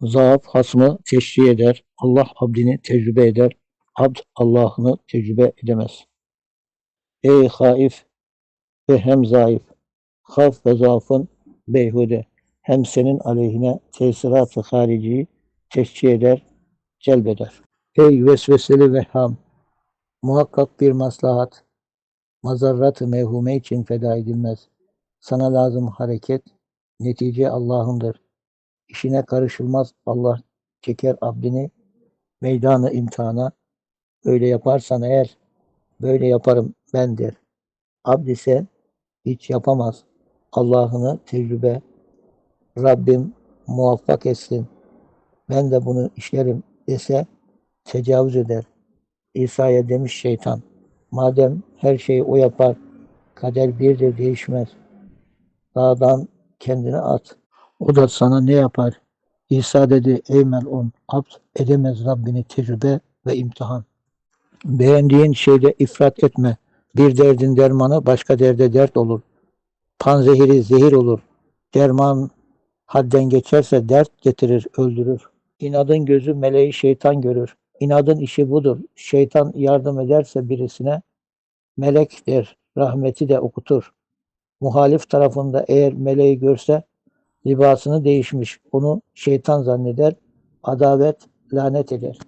Zaaf hasmı teşri eder. Allah abdini tecrübe eder. Abd Allah'ını tecrübe edemez. Ey haif ve hem zayıf. Haf ve zaafın beyhude. Hem senin aleyhine tesirat-ı hariciyi teşkil eder, celbeder. Ey vesveseli vehham! Muhakkak bir maslahat, mazarrat-ı mevhume için feda edilmez. Sana lazım hareket, netice Allah'ındır. İşine karışılmaz Allah çeker abdini meydanı imtihana. Öyle yaparsan eğer, böyle yaparım ben der. Abd ise hiç yapamaz. Allah'ını tecrübe, Rabbim muvaffak etsin. Ben de bunu işlerim dese tecavüz eder. İsa'ya demiş şeytan, madem her şeyi o yapar, kader bir de değişmez. Dağdan kendini at. O da sana ne yapar? İsa dedi, ey melun, abd edemez Rabbini tecrübe ve imtihan. Beğendiğin şeyde ifrat etme. Bir derdin dermanı başka derde dert olur. Panzehiri zehir olur. Derman hadden geçerse dert getirir, öldürür. İnadın gözü meleği şeytan görür. İnadın işi budur. Şeytan yardım ederse birisine melek der, rahmeti de okutur. Muhalif tarafında eğer meleği görse libasını değişmiş, onu şeytan zanneder, adavet lanet eder.